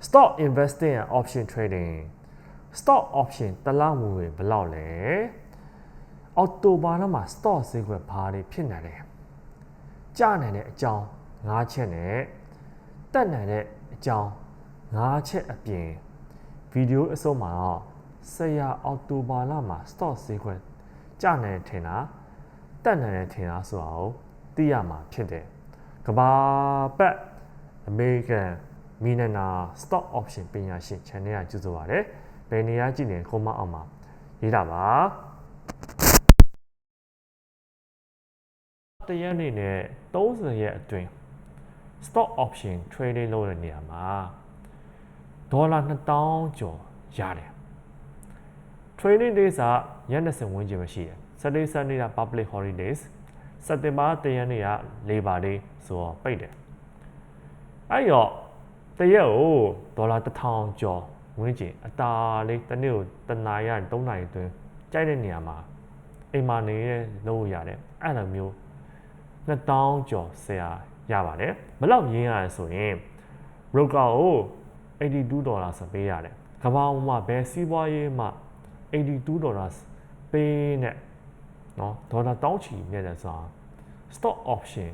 stock investing and option trading stock option တလားဝင်ဝင်ဘယ်လောက်လဲအော်တိုဘာလမှာ stock ဈေးကွက်ဘာတွေဖြစ်နေတယ်ကျနိုင်တဲ့အကြောင်း၅ချက်နဲ့တက်နိုင်တဲ့အကြောင်း၅ချက်အပြင်ဗီဒီယိုအစုံမှာတော့ဆရာအော်တိုဘာလမှာ stock ဈေးကွက်ကျနိုင်တယ်ထင်တာတက်နိုင်တယ်ထင်တာဆိုတာကိုသိရမှာဖြစ်တယ်ကဘာပတ် American မီန နာ stock option ပညာရှင် channel ကကြိုဆိုပါရစေ။ဘယ်နေရာကြည့်နေကွန်မန့်အောင်မှာရေးတာပါ။တရက်နေနဲ့30ရက်အတွင်း stock option trading လုပ်တဲ့နေရာမှာဒေါ်လာ2000ကျော်ရတယ်။ trading days ကရက်20ဝန်းကျင်ပဲရှိတယ်။ Saturday Sunday က public holidays စက်တင်ဘာတရက်နေ့က Labor Day ဆိုတော့ပိတ်တယ်။အဲ့တော့ တရက်ကိုဒေါ်လာ1000ကျော်ဝန်းကျင်အတာလေးတစ်နေ့ကိုတနာရီကနေ3နာရီအတွင်းကြိုက်တဲ့နေရာမှာအိမ်မှာနေလို့ရတယ်အဲ့လိုမျိုး2000ကျော်ဆရာရပါတယ်ဘယ်လောက်ရင်းရလဲဆိုရင် broker ကို82ဒေါ်လာစပေးရတယ်ကမ္ဘာမှာဘယ်စီးပွားရေးမှာ82ဒေါ်လာပေးနဲ့เนาะဒေါ်လာတောင်းချီမြတ်တယ်ဆိုတာ stock option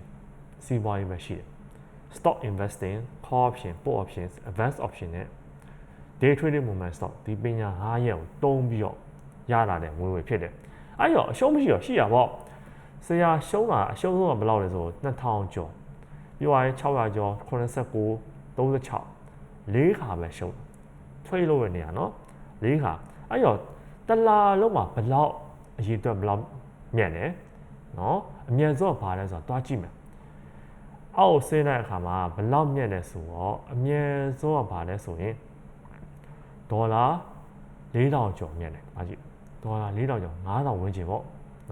စီးပွားရေးမှာရှိတယ် stock investing call option put options advance option နဲ့ day trading movement stock ဒီပညာ5ရက်ကိုတုံးပြီးတော့ရလာတဲ့ဝင်ဝယ်ဖြစ်တယ်အဲ့တော့အရှုံးမရှိတော့ရှိရပေါ့ဆရာရှုံးတာအရှုံးဆုံးကဘယ်လောက်လဲဆို2000ကျော်ပြီးသွားရင်600ကျော်89 36လေးခါပဲရှုံး trade လုပ်ရနေရနော်လေးခါအဲ့တော့တလာလုံးမှာဘယ်လောက်အရေးအတွက်ဘယ်လောက်မြတ်လဲနော်အမြန်ဆုံးကဘာလဲဆိုတော့တွားကြည့်မယ် အောက်ဆင်းတဲ့အခါမှာဘယ်လောက်မြတ်လဲဆိုတော့အမြန်ဆုံးကဘာလဲဆိုရင်ဒေါ်လာ4000ကျော်မြတ်တယ်။အားကြည့်ဒေါ်လာ4000ကျော်9000ဝန်းကျင်ပေါ့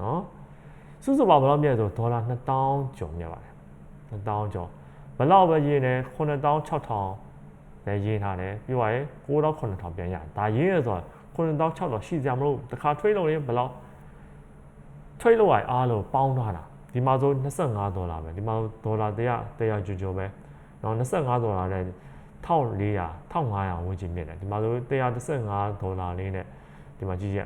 နော်။စုစုပေါင်းဘယ်လောက်မြတ်လဲဆိုဒေါ်လာ2000ကျော်မြတ်ပါတယ်။2000ကျော်ဘယ်လောက်ပဲရင်းနေ9600လည်းရင်းထားတယ်ပြီးသွားရင်9000ပြန်ရတယ်။ဒါရင်းရဆိုတော့9600ရှိကြမလို့တစ်ခါ trade လုပ်ရင်ဘယ်လောက် trade လုပ်ရအားလို့ပေါင်းထားတာ ဒီမှာဆို25ဒေါ်လာပဲဒီမှာဒေါ်လာ100 100ကျော်ကျော်ပဲနော်25ဒေါ်လာနဲ့1400 1500ဝန်းကျင်မြင့်တယ်ဒီမှာဆို135ဒေါ်လာလေးနဲ့ဒီမှာကြည့်ရ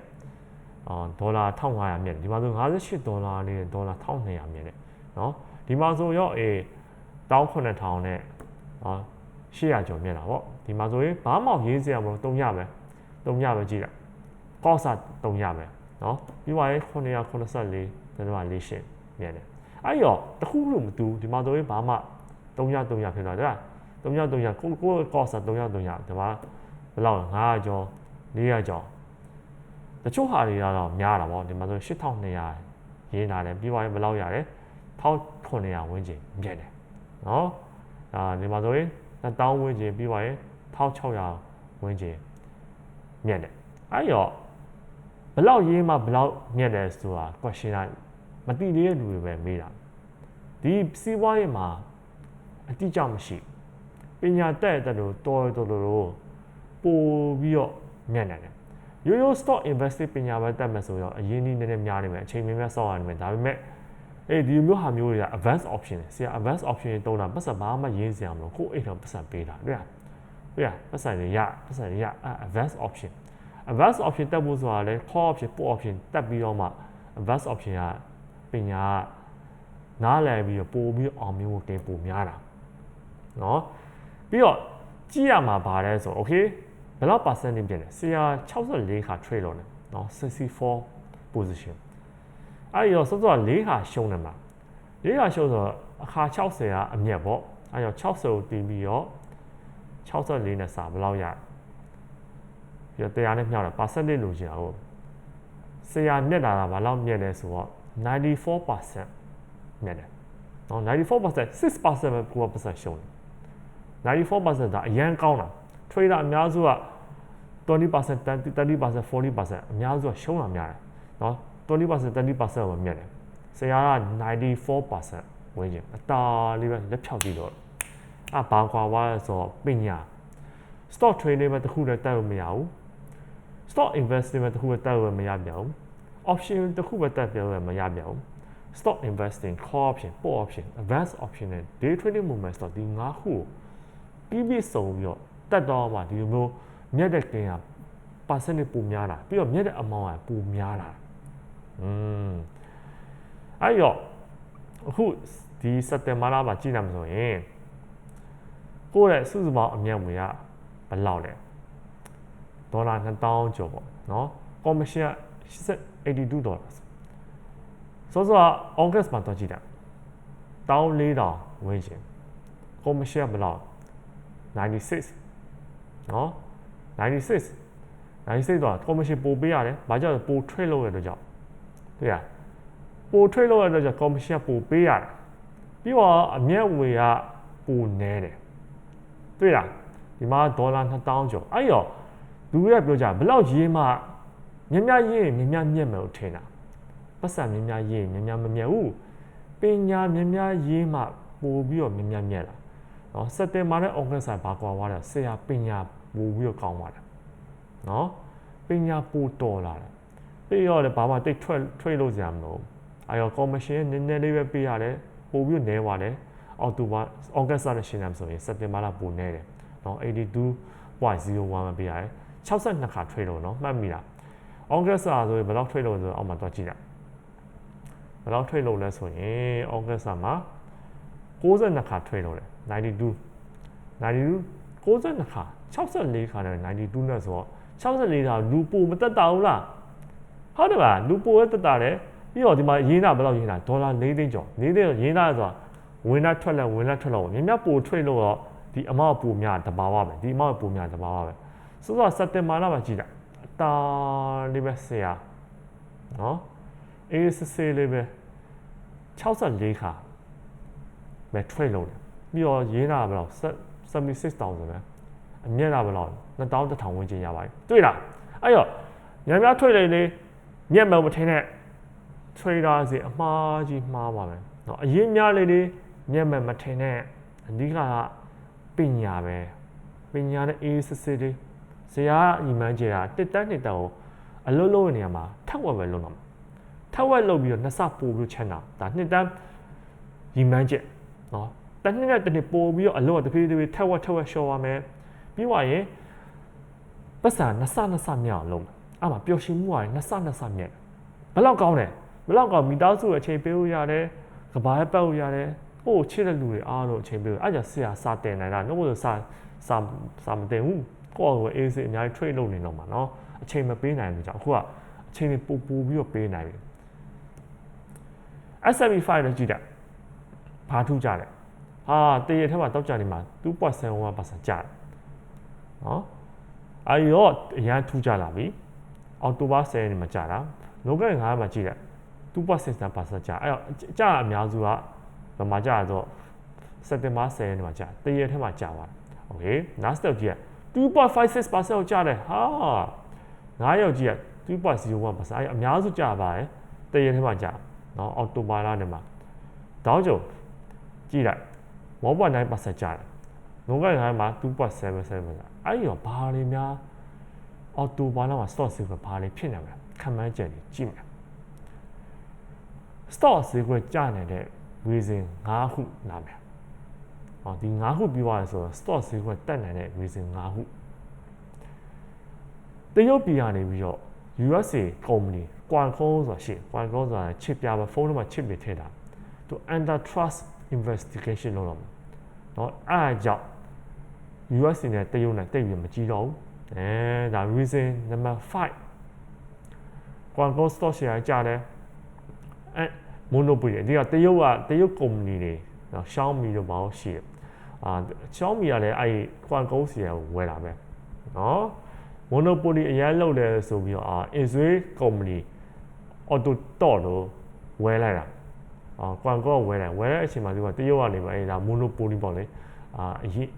အောင်ဒေါ်လာ1500မြင့်တယ်ဒီမှာဆို58ဒေါ်လာလေးနဲ့ဒေါ်လာ1200မြင့်တယ်နော်ဒီမှာဆိုရောအေး19000နဲ့နော်800ကျော်မြင့်တာပေါ့ဒီမှာဆိုရင်ဘာမှရေးစရာမလိုတုံရပဲတုံရပဲကြည့်လိုက် cost တုံရပဲနော်ပြီးွားရင်984ကျွန်တော်ကလေးရှင်း မြင့်တယ်အဲ့ရောတခုလို့မတူဒီမှာဆိုရင်ဘာမှ3ရ3ရဖြစ်သွားတယ်3ရောက်3ရောက်ကိုကိုကော့ဆာ3ရောက်3ရောက်ဒီမှာဘယ်လောက်900ကျော်400ကျော်တချို့ဟာတွေကတော့များတာပေါ့ဒီမှာဆို8200ရင်းလာတယ်ပြီးသွားရင်ဘယ်လောက်ရတယ်1900ဝန်းကျင်မြင့်တယ်နော်အာဒီမှာဆိုရင်1000ဝန်းကျင်ပြီးသွားရင်1600ဝန်းကျင်မြင့်တယ်အဲ့ရောဘလောက်ရေးမှဘလောက်မြင့်တယ်ဆိုတာ question က မသိသေးတဲ့လူတွေပဲမေးတာဒီစီးပွားရေးမှာအတိအကျမရှိဘူးပညာတက်တဲ့လို့တော်တော်တော်ပို့ပြီးတော့မြတ်နေတယ်ရိုးရိုး stock investing ပညာပဲတက်မယ်ဆိုတော့အရင်နည်းနည်းနည်းများနေမယ်အချိန်များများစောင့်ရနေမယ်ဒါပေမဲ့အေးဒီမျိုးဟာမျိုးတွေက advanced option တွေဆရာ advanced option တွေတုံးတာပတ်စံဘာမှရင်းစရာမလိုကိုယ့်အိတ်တော့ပတ်စံပေးတာတွေ့လားတွေ့လားပတ်စံတွေရပတ်စံတွေရ advanced option advanced option တက်ဖို့ဆိုတာလဲ call option put option တက်ပြီးတော့မှ advanced option က ပညာနားလည်ပြီးတော့ပို့ပြီးအောင်မျိုးတင်ပို့များတာเนาะပြီးတော့ကြည့်ရမှာဗာလဲဆို okay ဘယ်လောက် percentage ပြင်လဲဆရာ64ခါ trade လုပ်တယ်เนาะ64 position အဲ့ရောစောစော၄ခါရှုံးတယ်မှာ၄ခါရှုံးဆိုတော့အခါ60ကအမြတ်ပေါ့အဲ့ရော60ကိုတင်ပြီးတော့64နဲ့စာဘယ်လောက်ရပြီးတော့တရားနဲ့မြောက်တယ် percentage လို့ရှိတာဟုတ်ဆရာမြတ်တာကဘာလောက်မြတ်လဲဆိုတော့ ninety four percent 咩咧？哦，ninety four percent six percent 咪估啊不算少呢，ninety four percent 咋一高呢？除了阿苗族啊，twenty percent、that thirty percent、forty percent，阿苗族啊少啊苗咧，哦，twenty percent、thirty percent 咪咩咧？剩下啊 ninety four percent 为止，啊，大里边一票几了？啊，八卦我做边呀，stock trading 咪都忽略带我们呀，stock investing 咪都忽略带我们呀，苗。Option တခုပဲတက်ပြောလို့မရပြန်ဘူး stock investing call option put option advanced option နဲ့ day trading movement stock ဒီ၅ခုကိုပြီးပြည့်စုံပြီးတော့တတက်တော့မှဒီလိုမျိုးမြက်တဲ့ကင်းက percentage ပိုများတာပြီးတော့မြက်တဲ့ amount ကပိုများလာอืมအဲ့တော့အခုဒီစက်တင်ဘာလမှာကြည့်နိုင်မှာဆိုရင်ကိုယ့်ရဲ့စုစုပေါင်းအမြတ်ငွေကဘယ်လောက်လဲဒေါ်လာ2000ကျော်ပေါ့နော်ကော်မရှင်က 82ဒေါ်လာဆိုတော့ August မှာတော့ကြည့်တာ1400ဝန်းကျင်ကော်မရှင်ကဘယ်လောက်96နော်96 96တော့ကော်မရှင်ပို့ပေးရတယ်။ဘာကြောင့်လဲပို့ trade လုပ်ရတဲ့ကြောင့်တွေ့ရပို့ trade လုပ်ရတဲ့ကြောင့်ကော်မရှင်ပို့ပေးရတယ်။ပြီးတော့အမျက်ဝေကပိုနဲတယ်။တွေ့လားဒီမှာဒေါ်လာ2000ကျော်အဲ့ရောလူတွေကပြောကြဘယ်လောက်ရေးမှ မြများရေးမြများမြက်မယ်လို့ထင်တာပတ်စံမြများရေးမြများမမြက်ဘူးပညာမြများရေးမှပို့ပြီးတော့မြများမြက်လာနော်စက်တင်ဘာနဲ့ဩဂတ်ဆိုင်ဘာကွာသွားတယ်ဆရာပညာပို့ပြီးတော့ကောင်းသွားတယ်နော်ပညာပို့တော်လာတယ်ပြီးတော့လည်းဘာမှတိတ်ထွက်ထွက်လို့စရာမလိုအဲရောကော်မရှင်နည်းနည်းလေးပဲပေးရတယ်ပို့ပြီးတော့နဲသွားတယ်အော်တိုဘာဩဂတ်ဆိုင်နဲ့ရှင်းတယ်ဆိုရင်စက်တင်ဘာလပို့နေတယ်နော်82.01ပဲပေးရတယ်62ခါ trade လို့နော်မှတ်မိလား August ဆိုရင်ဘယ်လောက် trade လို့ဆိုအောက်မှာတွားကြည့်လိုက်ဘယ်လောက် trade လို့လဲဆိုရင် August မှာ62ခါ trade လို့တယ်92 92 62ခါ64ခါနဲ့92နဲ့ဆိုတော့64ခါလူပိုမတက်တာဘူးလားဟုတ်တယ်ပါလူပိုပဲတက်တာတယ်ပြီးတော့ဒီမှာရင်းတာဘယ်လောက်ရင်းတာဒေါ်လာ4သိန်းကျော်4သိန်းရင်းတာဆိုတာဝင်လာထွက်လာဝင်လာထွက်လာမြင်မြပို trade လို့တော့ဒီအမောက်ပိုများတဘာဝပဲဒီအမောက်ပိုများတဘာဝပဲဆိုတော့စက်တင်ဘာလမှာကြည့်လိုက်အ တာလေးပဲဆရာနော်အေးစစ်စစ်လေးပဲ64ခါပဲ trade လုပ်တယ်ပြီးတော့ရင်းတာဘယ်လောက်76000ပဲအမြင့်တာဘယ်လောက်2100ဝန်းကျင်ရပါတယ်တွေ့လားအဲ့တော့ညများ trade လေးလေးမြက်မမထင်းတဲ့ trader စီအမှားကြီးမှားပါမယ်เนาะအရင်များလေးလေးမြက်မမထင်းတဲ့အဓိကကပညာပဲပညာနဲ့အေးစစ်စစ်လေး ဇရာညီမန်းကျဲတာတစ်တန်းနှစ်တန်းကိုအလုံးလုံးနေရာမှာထက်ဝက်ပဲလုံးတော့မှာထက်ဝက်လုံးပြီးတော့နှစ်ဆပိုပြီးချမ်းတာဒါနှစ်တန်းညီမန်းကျဲနော်တနည်းနဲ့တနည်းပို့ပြီးတော့အလုံးကတဖြည်းဖြည်းထက်ဝက်ထက်ဝက်လျှော်ပါမယ်ပြီးွားရင်ပတ်စံနှစ်ဆနှစ်ဆမြောက်လုံးအဲ့မှာပျော်ရွှင်မှုကနှစ်ဆနှစ်ဆမြက်ဘလောက်ကောင်းလဲဘလောက်ကောင်းမိသားစုအချိန်ပေးလို့ရတယ်ကဘာရဲ့ပတ်လို့ရတယ်ဟိုချစ်တဲ့လူတွေအားလုံးအချိန်ပေးလို့အဲ့ကြဆရာစာတင်နိုင်တာနှုတ်ဘုရားစာစာစာမတင်ဘူး ကိုယ့်ကိုအေးစေးအများကြီး trade လုပ်နေတော့မှာเนาะအချိန်မပေးနိုင်ဘူးကြောင့်အခုကအချိန်တွေပို့ပို့ပြီးတော့ပေးနိုင်ပြီ S75 လည်းကြည့်တယ်ဘာထူးကြတယ်ဟာတရထဲမှာတောက်ကြနေမှာ2.71%ကျတယ်နော်အာရောအရန်ထူးကြလာပြီအော်တိုဘာ10နေမှာကျတာလောကရ9မှာကြည့်တယ်2.67%ကျအဲ့တော့ကျအများစုကဘယ်မှာကျတော့စက်တင်ဘာ10နေမှာကျတရထဲမှာကျသွားโอเค last step ကြည့် 2.56%ကိုကျတယ်ဟာ9ယောက်ကြီးက2.01%အဲ့အများစုကျပါတယ်တရထဲမှာကျနော်အော်တိုဘာလာနေမှာတောင်းကြုံကြည့်လိုက်1.9%ကျတယ်လုံကရိုင်းမှာ2.77%အဲ့ရောဘာတွေများအော်တိုဘာလာမှာ stock ဈေးကဘာတွေဖြစ်နေမလဲခံမှန်းချက်တွေကြည့်မယ် stock ဈေးကကျနေတဲ့ reason 5ခုနားမယ် ဟောဒီ9ခုပြောရဆိုတော့ stock ဈေးကွက်တက်နိုင်တဲ့ reason 9ခုတရုတ်ပြည်ကနေပြီးတော့ USA company Qualcomm ဆိုတာရှိ Qualcomm ဆိုတာချစ်ပြပါဖုန်းထဲမှာချစ်ပြထည့်တာသူ under trust investigation လုပ်တော့မှာเนาะအဲ့အကြောင့် US နဲ့တရုတ်နဲ့တိတ်ပြီးမကြည့်တော့ဘူးအဲဒါ reason number 5 Qualcomm stock share ကျတယ်အဲ monopoly ဒီကတရုတ်ကတရုတ် company တွေနော် Xiaomi တို့ဘာလို့ရှိတယ် အာ Xiaomi ကလည်းအဲ့ Qualcomm စီကိုဝယ်တာပဲနော် monopoly အရင်လောက်တယ်ဆိုပြီးတော့အာ Israel company auto tot လို့ဝယ်လိုက်တာအာ Qualcomm ဝယ်တယ်ဝယ်တဲ့အချိန်မှာသူကတရုတ်ကနေပဲအဲ့ဒါ monopoly ပေါ့လေအာအရင်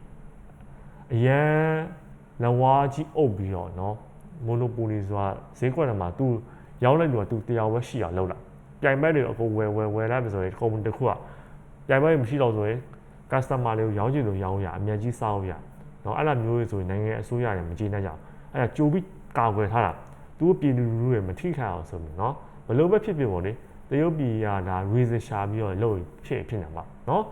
အရင်လဝါကြီးအုပ်ပြီးတော့နော် monopoly ဆိုတာဈေးကွက်ထဲမှာသူရောင်းလိုက်လို့ကသူတရားပဲရှိအောင်လုပ်လာပြိုင်ဘက်တွေအကုန်ဝယ်ဝယ်ဝယ်လိုက်ပြီဆိုရင် company တစ်ခုကပြိုင်ဘက်တွေမရှိတော့ဆိုရင် customer တွေကိုရောင်းချင်လို့ရောင်းရအမြတ်ကြီးစောက်ရနော်အဲ့လိုမျိုးတွေဆိုရင်နိုင်ငံအစိုးရတွေမကြေနပ်ကြအောင်အဲ့ဒါကြိုပြီးကာကွယ်ထားတာသူ့ပြည်သူလူထုတွေမထိခိုက်အောင်ဆိုပြီးနော်ဘလို့ပဲဖြစ်ဖြစ်ပေါ့လေတရုတ်ပြည်ကဒါ reason ရှာပြီးတော့လုပ်ဖြစ်ဖြစ်နေမှာနော်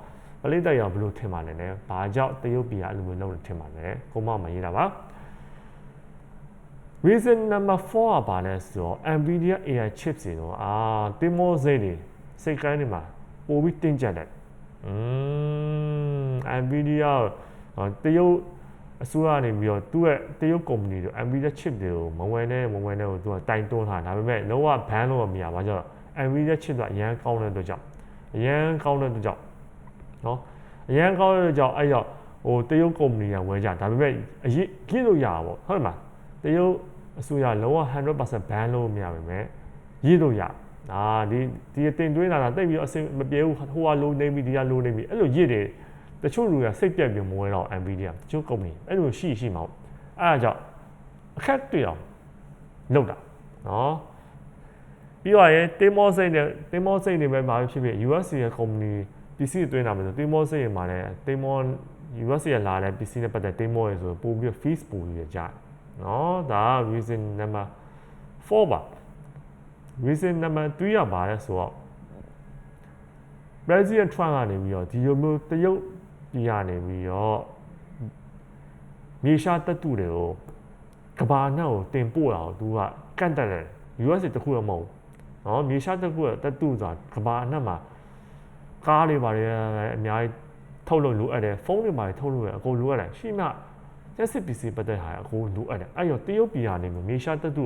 ပလိတိုက်ရောဘလို့ထင်ပါလဲလဲဘာကြောင့်တရုတ်ပြည်ကအဲ့လိုမျိုးလုပ်လို့ထင်ပါလဲကိုမမရေးတာပါ reason number 4ကဘာလဲဆိုတော့ Nvidia AI chips တွေတော့အာတင်မောစိတ်တွေစိတ်ကိုင်းတွေမှာပို့ပြီးတင်းကျပ်တယ် อืม Nvidia တရုတ်အစိုးရနေပြီးတော့သူ့ရဲ့တရုတ်ကုမ္ပဏီတွေ Nvidia chip တွေကိုမဝင်နဲ့မဝင်နဲ့ကိုသူကတိုင်တွန်းထားဒါပေမဲ့လုံးဝ ban လုပ်မရဘာကြောင့် Nvidia chip ကအရန်ကောင်းတဲ့အတွက်ကြောင့်အရန်ကောင်းတဲ့အတွက်ကြောင့်နော်အရန်ကောင်းတဲ့အတွက်ကြောင့်အဲ့တော့ဟိုတရုတ်ကုမ္ပဏီကဝယ်ကြဒါပေမဲ့အရေးကြည့်လို့ရတာပေါ့ဟုတ်တယ်မလားတရုတ်အစိုးရလုံးဝ100% ban လုပ်မရပါမယ်ရည်လို့ရ ဒါဒီဒီတင်သွင်းလာတာတိတ်ပြီးအဆင်မပြေဘူးဟိုကလိုနေပြီဒီကလိုနေပြီအဲ့လိုရည်တယ်တချို့လူကစိတ်ပြက်ပြီးမဝဲတော့ Nvidia တချို့ကုမ္ပဏီအဲ့လိုရှိရှိမှာအဲ့ဒါကြောင့်အခက်တွေ့အောင်လုပ်တာနော်ပြီးတော့ရင်တင်မောစိတ်နဲ့တင်မောစိတ်တွေပဲမှာဖြစ်ဖြစ် USC ရဲ့ကုမ္ပဏီ PC တွင်းတာမယ်ဆိုတင်မောစိတ်ရမှာလည်းတင်မော USC ရလာတဲ့ PC နဲ့ပတ်သက်တင်မောရဆိုပို့ပြီး fees ပို့ပြီးကြတယ်နော်ဒါ reason number 4ပါ reason number 3ကဘာလဲဆိုတော့ President Trump ကနေပြီးတော့ဒီလိုမျိုးတရုတ်ပြည်ကနေပြီးတော့မြေရှားတပ်တူတွေကိုကဘာနဲ့ကိုတင်ပို့တာကိုသူကကန့်တက်တယ် US တခုတော့မဟုတ်ဘူးနော်မြေရှားတခုကတပ်တူဆိုတာကဘာအနှံ့မှာကားတွေပါတယ်အများကြီးထုတ်လို့လိုအပ်တယ်ဖုန်းတွေပါတယ်ထုတ်လို့ရအကုန်လိုအပ်တယ်ရှိမှရက်စစ်ပစ္စည်းပတ်သက်ဟာအကုန်လိုအပ်တယ်အဲ့တော့တရုတ်ပြည်ကနေမြေရှားတပ်တူ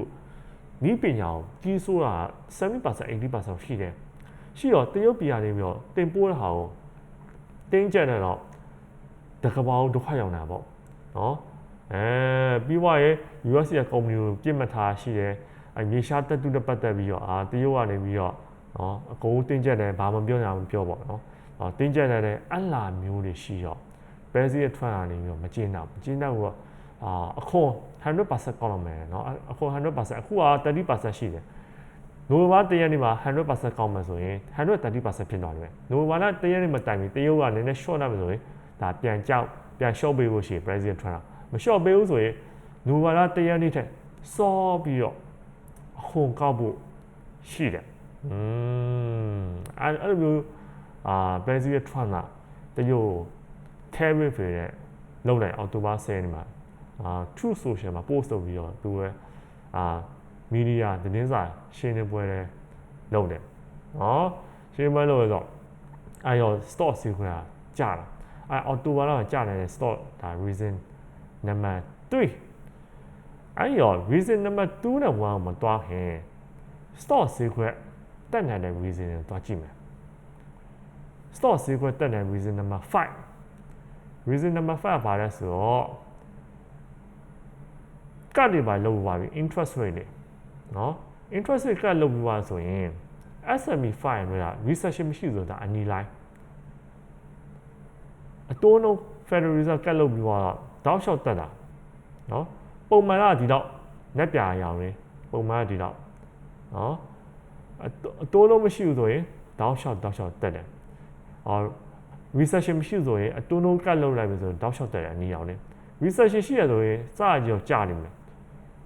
ဤပညာကိုကြီးစိုးတာ70% 80%ရှိတယ်ရှိတော့တရုတ်ပြည်ကနေပြီးတော့တင်ပို့တဲ့ဟာကိုတင်းကျပ်တယ်တော့တကဘာဒုက္ခရောက်နေတာပေါ့နော်အဲပြီးွားရဲ့ US ရဲ့ကုမ္ပဏီကိုပြစ်မှတ်ထားရှိတယ်အဲမြေရှားတက်တူနဲ့ပတ်သက်ပြီးတော့အာတရုတ်ကနေပြီးတော့နော်အကုန်တင်းကျပ်တယ်ဘာမှပြောညာမပြောပေါ့နော်အော်တင်းကျပ်တဲ့အလာမျိုးတွေရှိတော့ဘယ်စီရဲ့ထွက်လာနေပြီးတော့မကျင်းတော့မကျင်းတော့ဘူး အာအခွန်100%ကောက်လို့မယ်เนาะအခွန်100%အခုက30%ရှိတယ်နိုဝင်ဘာတရက်နေ့မှာ100%ကောက်မယ်ဆိုရင်130%ဖြစ်သွားတယ်။နိုဝင်ဘာလတရက်နေ့မှာတိုင်ပြီးတရုတ်ကနည်းနည်း short နိုင်မယ်ဆိုရင်ဒါပြန်ကြောက်ပြန် short ပေးဖို့ရှိရင် president Trump မ short ပေးဘူးဆိုရင်နိုဝင်ဘာလတရက်နေ့ထက်စောပြီးတော့အခွန်ကောက်ဖို့ရှိတယ်။อืมအဲ့အဲ့လိုမျိုးအာ president Trump ကတရုတ် tariff တွေနဲ့လုံနိုင်အောက်တိုဘာ10ရက်နေ့မှာ အာ True Social မှာ post လုပ်ပြီးတော့သူရဲ့အာမီဒီယာသတင်းစာရှင်းလင်းပွဲတွေလုပ်တယ်နော်ရှင်းပွဲလုပ်ရတော့အဲရော stock စီခွဲတာကြာတာအဲအော်တိုဘာတော့ကြာတယ် stock ဒါ reason number 3အဲရော reason number 2နဲ့1မှာတွားခင် stock စီခွဲတက်နိုင်တဲ့ reason ကိုတွားကြည့်မယ် stock စီခွဲတက်နိုင် reason number 5 reason number 5ဘာလဲဆိုတော့ ကတ်တွေပါလောက်ပါပြီ interest rate တွေနော် interest rate ကတ်လောက်ပြီးပါဆိုရင် SME 5တွေက recession မရှိဆိုတာအနီလိုက်အတိုးနှုန်း Federal Reserve ကတ်လောက်ပြီးတော့တောက်လျှောက်တက်တာနော်ပုံမှန်ကဒီတော့လက်ပြအရောင်လေးပုံမှန်ကဒီတော့နော်အတိုးနှုန်းမရှိဘူးဆိုရင်တောက်လျှောက်တောက်လျှောက်တက်တယ်အော် recession မရှိဆိုရင်အတိုးနှုန်းကတ်လောက်လိုက်ပြီဆိုရင်တောက်လျှောက်တက်တယ်အနီရောင်လေး recession ရှိရဆိုရင်စအကြောကြာနေမယ်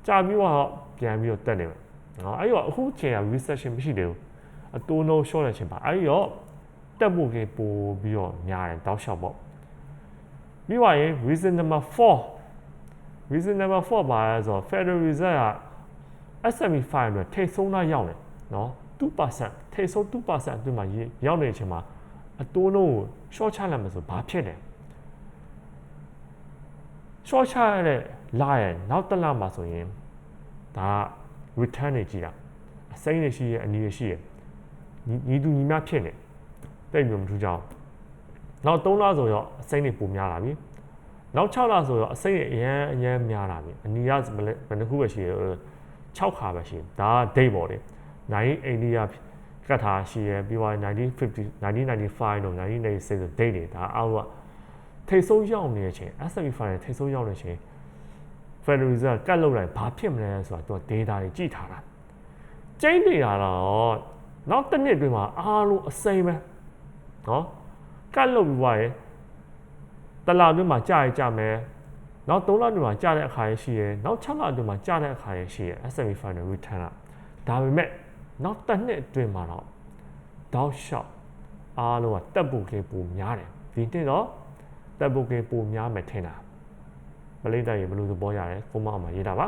ကြာပြီးတော့ပြန်ပြီးတော့တက်နေမယ်နော်အဲ့တော့အခုချိန်က recession မရှိသေးဘူးအတိုးနှုန်း short တဲ့ချိန်ပါအဲ့တော့တက်ဖို့ကပို့ပြီးတော့များတယ်တောက်လျှောက်ပေါ့ပြီးသွားရင် reason number 4 reason number 4ပါလဲဆိုတော့ Federal Reserve က SME 5အတွက်ထိတ်ဆုံးသားရောက်တယ်နော်2%ထိတ်ဆုံး2%အတွင်းမှာရောက်နေတဲ့အချိန်မှာအတိုးနှုန်းကို short ချလိုက်မယ်ဆိုဘာဖြစ်လဲ short ချရတဲ့ လာရဲ့နောက်တစ်လမှာဆိုရင်ဒါ return တွေကြည့်တာအစိမ်းတွေရှိရဲ့အနီတွေရှိရဲ့ညီတူညီမျှဖြစ်နေတိတ်မျိုးမထူးကြအောင်နောက်3လဆိုတော့အစိမ်းတွေပိုများလာပြီနောက်6လဆိုတော့အစိမ်းတွေအရန်အရန်များလာပြီအနီကဘယ်နှခုပဲရှိရဲ့6ခါပဲရှိဒါက date ပေါ့လေ1980ကကတ်ထားရှိရဲ့ပြီးတော့1950 1995တော့1996ဆို date တွေဒါအောက်ကထိတ်ဆုံးရောက်နေတဲ့အချိန် S&P 5ထိတ်ဆုံးရောက်နေတဲ့အချိန် Federal Reserve ကတ်လုပ်လိုက်ဘာဖြစ်မလဲဆိုတာသူက data တွေကြည့်ထားတာကျင်းနေတာတော့နောက်တစ်နှစ်အတွင်းမှာအားလုံးအစိမ်းပဲနော်ကတ်လုပ်ပြီးွားရင်တလအတွင်းမှာကြာရကြမယ်နောက်3လအတွင်းမှာကြာတဲ့အခါရရှိရယ်နောက်6လအတွင်းမှာကြာတဲ့အခါရရှိရယ် S&P Final Return ကဒါပေမဲ့နောက်တစ်နှစ်အတွင်းမှာတော့တောက်လျှောက်အားလုံးကတက်ဖို့ကလေးပုံများတယ်ဒီနှစ်တော့တက်ဘုတ်ကပိုများမယ်ထင်တာ မလိမ့်တဲ့ရေဘယ်လိုသဘောရလဲကိုမအောင်မှာရေးတာပါ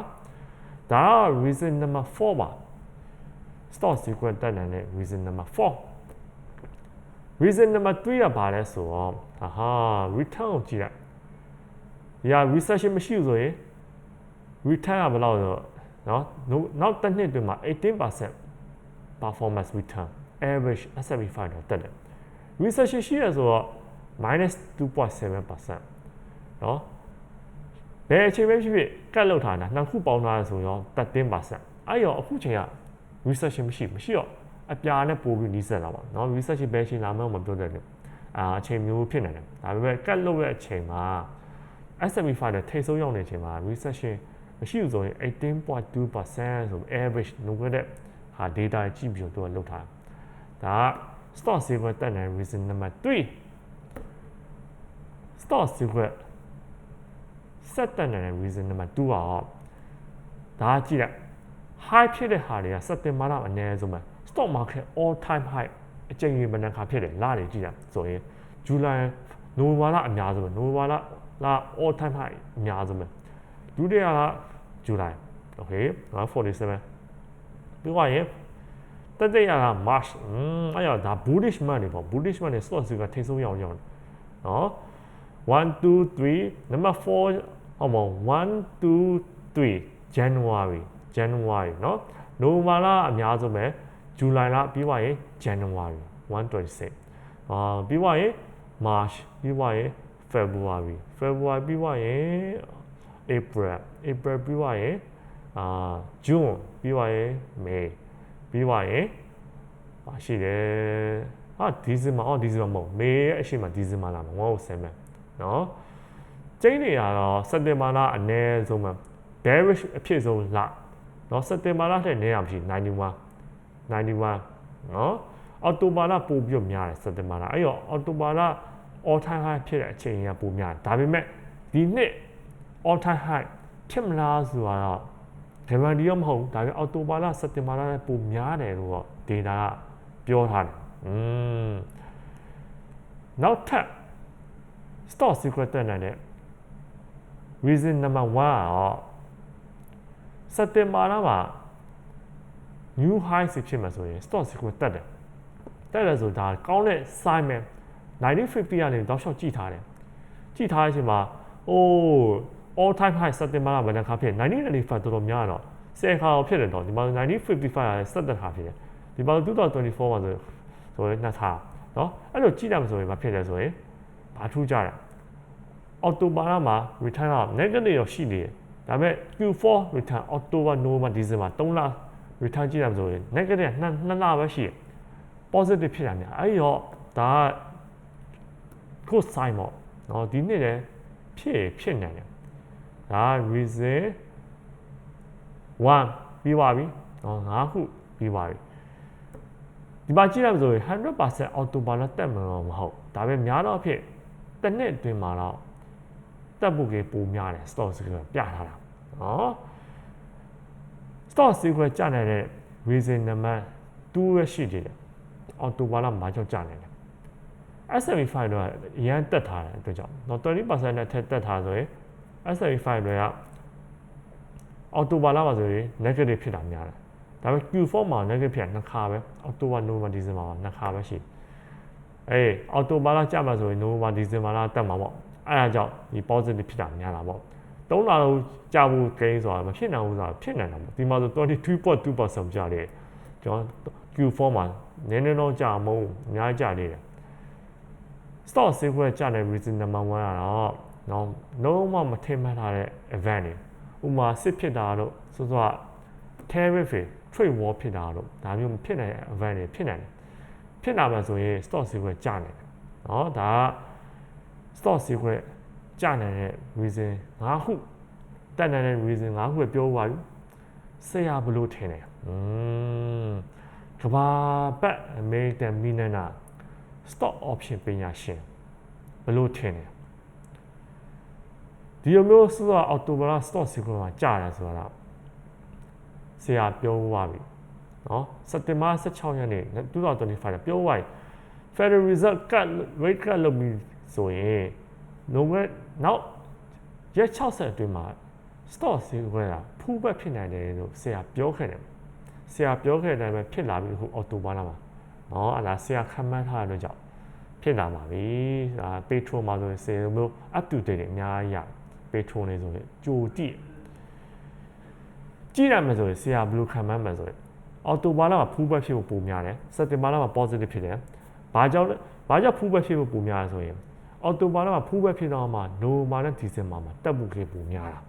ဒါက reason number 4ပါ stock sequence တက်နိုင်တဲ့ reason number 4 reason number 3ကဘာလဲဆိုတော့ဟာဟာ return ကိုကြည့်လိုက်။ညာ recession မရှိဘူးဆိုရင် return ကဘယ်လောက်ဆိုတော့နော်နောက်တစ်နှစ်တွင်မှာ18% performance return average S&P 500တက်တယ် recession ရှိရဆိုတော့ -2.7% နော် ဘယ်အချိန်ပဲဖြစ်ဖြစ်ကတ်လောက်ထားတာနှစ်ခုပေါင်းထားရဆိုရော13%အဲ့ရောအခုချိန်က recession မရှိမရှိတော့အပြာနဲ့ပို့ပြီးနီးစပ်လာပါနော် recession ဘယ်ချိန်လာမှမပြောတတ်ဘူးအာအချိန်မျိုးဖြစ်နေတယ်ဒါပေမဲ့ကတ်လောက်တဲ့အချိန်မှာ S&P 500ထိပ်ဆုံးရောက်နေချိန်မှာ recession မရှိဘူးဆိုရင်18.2%ဆို average နိုးခဲ့တဲ့ဟာ data ကြည့်ပြီးတော့သူကလောက်ထားတာဒါက stock secret တက်နိုင် reason number 3 stock secret ဆက်တက်နိုင် reason number 2ပါတော့ဒါကြည့်လိုက် high ဖြစ်တဲ့ဟာတွေကစက်တင်ဘာလအနည်းဆုံးပဲ stock market all time high အကြိမ်ကြီးမနက်ခါဖြစ်တယ်လတွေကြည့်တာဆိုရင် July နိုဝင်ဘာလအများဆုံးပဲနိုဝင်ဘာလလာ all time high အများဆုံးပဲဒုတိယက July okay 47ပြီးသွားရင်တတိယက March อืมအဲ့တော့ဒါ bullish month တွေပေါ့ bullish month တွေ stock စီကထိဆုံးရောက်ရောက်နော်1 2 3 number 4 ဟောမ1 2 3 January January เนาะနိုဝင်ဘာလအများဆုံးပဲဇူလိုင်လပြီးသွားရင် January 126အာပြီးသွားရင် March ပြီးသွားရင် February February ပြီးသွားရင် April April ပြီးသွားရင်အာ June ပြီးသွားရင် May ပြီးသွားရင်ဟာရှိတယ်ဟာဒီဇင်ဘာအော်ဒီဇင်ဘာမဟုတ် May ရဲ့အရှိမဒီဇင်ဘာလာမှာ107เนาะ ကျင်းနေရတော့စက်တင်ဘာလအနည်းဆုံးမှာ bearish အဖြစ်ဆုံးလเนาะစက်တင်ဘာလထက်နည်းအောင်ရှိ91 91เนาะအော်တိုဘာလပို့ပြီးတော့များတယ်စက်တင်ဘာလအဲ့တော့အော်တိုဘာလ all time high ဖြစ်တဲ့အချိန်ကပိုများတယ်ဒါပေမဲ့ဒီနှစ် all time high ဖြစ်မလားဆိုတာတော့ဒီမှာဒီရောမဟုတ်ဒါပေမဲ့အော်တိုဘာလစက်တင်ဘာလနဲ့ပိုများတယ်လို့တော့ data ကပြောထားတယ်อืมနောက်ထပ် stock secret တက်နိုင်တဲ့ reason number 1ကတော့စက်တင်ဘာလမှာ new high စစ်ဖြစ်မှာဆိုရင် stock secret တက်တယ်တက်တယ်ဆိုဒါကောင်းတဲ့ sign ပဲ1950ကနေတောက်လျှောက်ကြည့်ထားတယ်ကြည့်ထားတဲ့အချိန်မှာအိုး all time high စက်တင်ဘာလဘယ်နှခါဖြစ်1995တော်တော်များတော့10ခါတော့ဖြစ်တယ်တော့ဒီမှာ1955ရတယ်စက်တက်ခါဖြစ်တယ်ဒီမှာ2024မှာဆိုဆိုရင်နှစ်ခါเนาะအဲ့လိုကြည့်တယ်ဆိုရင်မဖြစ်တယ်ဆိုရင်ဘာထူးကြတယ် အော်တိုဘာလမှာ return က negative တော့ရှိနေတယ်ဒါပေမဲ့ Q4 return October November December 3လ return ကြည့်ရမှာဆိုရင် negative နှစ်နှစ်လပဲရှိတယ် positive ဖြစ်တာများအဲ့တော့ဒါက code sign ပေါ့နော်ဒီနေ့လည်းဖြစ်ဖြစ်နေတယ်ဒါ reason 1ပြီးပါပြီနော်၅ခုပြီးပါပြီဒီမှာကြည့်ရမှာဆိုရင်100% October နဲ့တက်မှာမဟုတ်ဒါပေမဲ့များတော့ဖြစ်တစ်နှစ်အတွင်းမှာတော့ တက်ဖို့ကပိုများတယ် stock secret ပြထားတာနော် stock secret ကျနိုင်တဲ့ reason number 2ပဲရှိသေးတယ်အော်တိုဘာလမှာကြောက်ကျနိုင်တယ် S75 တော့အရန်တက်ထားတယ်အတွက်ကြောင့်တော့20%နဲ့ထက်တက်ထားဆိုရင် S75 တွေကအော်တိုဘာလမှာဆိုရင် negative ဖြစ်တာများတယ်ဒါပေမဲ့ Q4 မှာ negative ဖြစ်တာနှစ်ခါပဲအော်တိုဘာ November December မှာနှစ်ခါပဲရှိအေးအော်တိုဘာလကျမှာဆိုရင် November December လတက်မှာပေါ့ အဲ့ဒါကြောင့်ဒီ positive ဖြစ်တာများတာပေါ့သုံးလာလုံးကြာမှု gain ဆိုတာမဖြစ်နိုင်ဘူးဆိုတာဖြစ်နိုင်တာပေါ့ဒီမှာဆို22.2%ကြာတယ်ကျွန်တော် Q4 မှာနည်းနည်းတော့ကြာမုန်းအများကြီးကြာနေတယ် stock save ကကြာနေ reason number 1ကတော့နော်လုံးဝမထိမှတ်ထားတဲ့ event တွေဥမာစစ်ဖြစ်တာတို့ဆိုတော့ tariff တွေ trade war ဖြစ်တာတို့ဒါမျိုးမဖြစ်နိုင်တဲ့ event တွေဖြစ်နိုင်တယ်ဖြစ်လာမှဆိုရင် stock save ကကြာနေတယ်နော်ဒါက stock secret ကြာနေတဲ့ reason 5ခုတက်နေတဲ့ reason 5ခုပဲပြောပါပြီဆရာဘလို့ထင်တယ်อืมကဘာပတ် American Minana stock option ပညာရှင်ဘလို့ထင်တယ်ဒီလိုမျိုးဆိုတော့အော်တိုဘာ stock secret မှာကြာတယ်ဆိုတော့ဆရာပြောသွားပြီเนาะစက်တင်ဘာ16ရက်နေ့2025ပြောသွားပြီ Federal Reserve cut rate cut လုပ်ပြီး ဆိုရင်နိုဝင်နောက်ရက်60အတွင်းမှာ stock ဈေးကွက်ကဖူးဘက်ဖြစ်နိုင်တယ်လို့ဆရာပြောခဲ့တယ်ဆရာပြောခဲ့တဲ့အတိုင်းပဲဖြစ်လာပြီအခုအော်တိုဘားလာမှာနော်အဲ့ဒါဆရာခံမှန်းထားတဲ့အတွက်ကြောင့်ဖြစ်လာပါပြီဒါပေထရိုမှာဆိုရင်ဆယ်မျိုး up to date တွေအများကြီးရပေထရိုနေဆိုရင်ကြိုတိကြည့်ရမယ်ဆိုရင်ဆရာဘယ်လိုခံမှန်းမှန်းဆိုရင်အော်တိုဘားလာမှာဖူးဘက်ဖြစ်ဖို့ပုံများတယ်စက်တင်ဘာလမှာ positive ဖြစ်တယ်ဘာကြောင့်လဲဘာကြောင့်ဖူးဘက်ဖြစ်ဖို့ပုံများလဲဆိုရင် အော်တိုဘာလမှာဖူးပဲဖြစ်သွားမှာနိုမာနဲ့ဒီဇင်ဘာမှာတက်မှုကလေးပုံများတာ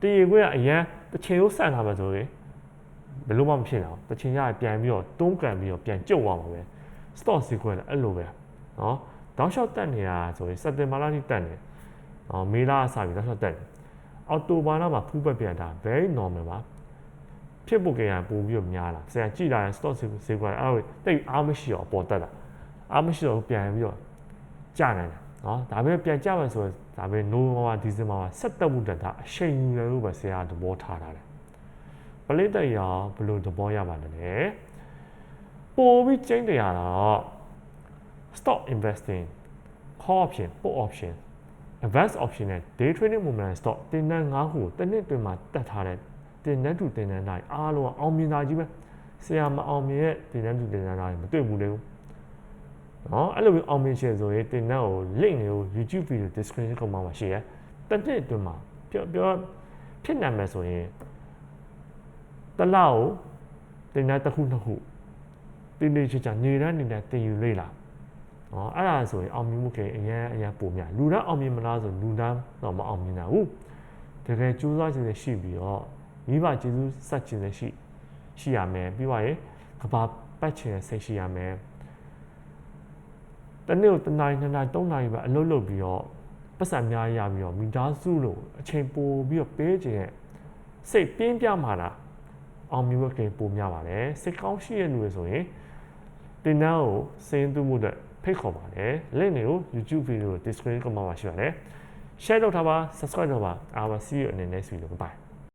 တရေခွေကအရန်တစ်ချိန်လုံးဆန်လာမှာဆိုရင်ဘယ်လိုမှမဖြစ်တော့တစ်ချိန်ရပြန်ပြီးတော့တုံးကန်ပြီးတော့ပြန်ကျုပ်သွားမှာပဲ stock ဈေးကွက်လည်းအဲ့လိုပဲနော်တောက်လျှောက်တက်နေတာဆိုရင်စက်တင်ဘာလထိတက်နေနော်မေလအစပြီးတောက်လျှောက်တက်နေအော်တိုဘာလမှာဖူးပဲပြန်တာ very normal ပါဖြစ်ဖို့ကြရပို့ပြီးတော့များလာဆရာကြည်လာရင် stock ဈေးကွက်အဲ့ဒါတိတ်အားမရှိတော့ပေါ်တက်တာအားမရှိတော့ပြန်ပြီးတော့ကျနိုင်တယ် နော်ဒါပေမဲ့ပြန်ကြမယ်ဆိုတော့ဒါပေမဲ့နိုဝင်ဘာဒီဇင်ဘာမှာဆက်တက်မှုတတာအချိန်ယူတယ်လို့ပဲဆရာသဘောထားတာလေပလိတ်တရားဘယ်လိုသဘောရပါလဲလဲပို့ပြီးကျင်းတရားတော့ stock investing call option put option advanced option နဲ့ day trading movement stock တင်နန်း၅ခုတစ်နှစ်တွင်မှာတက်ထားတဲ့တင်နန်းတူတင်နန်းတိုင်းအားလုံးအောင်မြင်တာကြီးပဲဆရာမအောင်မြင်တဲ့တင်နန်းတူတင်နန်းတိုင်းမတွေ့ဘူးလေဘူး နော်အဲ့လိုမျိုးအောင်မြင်ရှင်ဆိုရင်တင်နန်းကို link တွေကို YouTube video description ကောင်မှာရှိရဲတစ်နှစ်အတွင်းမှာပြောပြောဖြစ်နိုင်မယ်ဆိုရင်တစ်လောက်တင်နန်းတစ်ခုနှစ်ခုတင်းတင်းချာချာနေရနေတဲ့တင်ယူလေ့လာ။နော်အဲ့ဒါဆိုရင်အောင်မြင်မှုကအရင်အရင်ပုံများလူတန်းအောင်မြင်မလားဆိုလူတန်းတော့မအောင်မြင်တာဘူး။တကယ်ကြိုးစားခြင်းနဲ့ရှိပြီးတော့မိဘကျေးဇူးဆက်ခြင်းနဲ့ရှိရှိရမယ်ပြီးပါရင်ကဘာပတ်ခြင်းနဲ့စိတ်ရှိရမယ်။ တနေ့ကိုတစ်နာရီနှစ်နာရီသုံးနာရီပဲအလုပ်လုပ်ပြီးတော့ပတ်စံအများကြီးရပြီးတော့မိသားစုလို့အချိန်ပိုပြီးတော့ပေးခြင်းနဲ့စိတ်ပြင်းပြမှာလားအောင်မြင်မှုကပိုများပါတယ်။စိတ်ကောင်းရှိတဲ့လူတွေဆိုရင်တင်နန်းကိုစင်းသွမှုတဲ့ဖိတ်ခေါ်ပါတယ် link တွေကို YouTube video description ကမှာပါရှိပါတယ် share လုပ်ထားပါ subscribe လုပ်ပါအားပါ see you in the next video bye